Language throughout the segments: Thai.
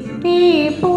पे पो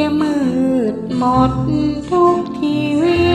จะมืดหมดทุกชีวิต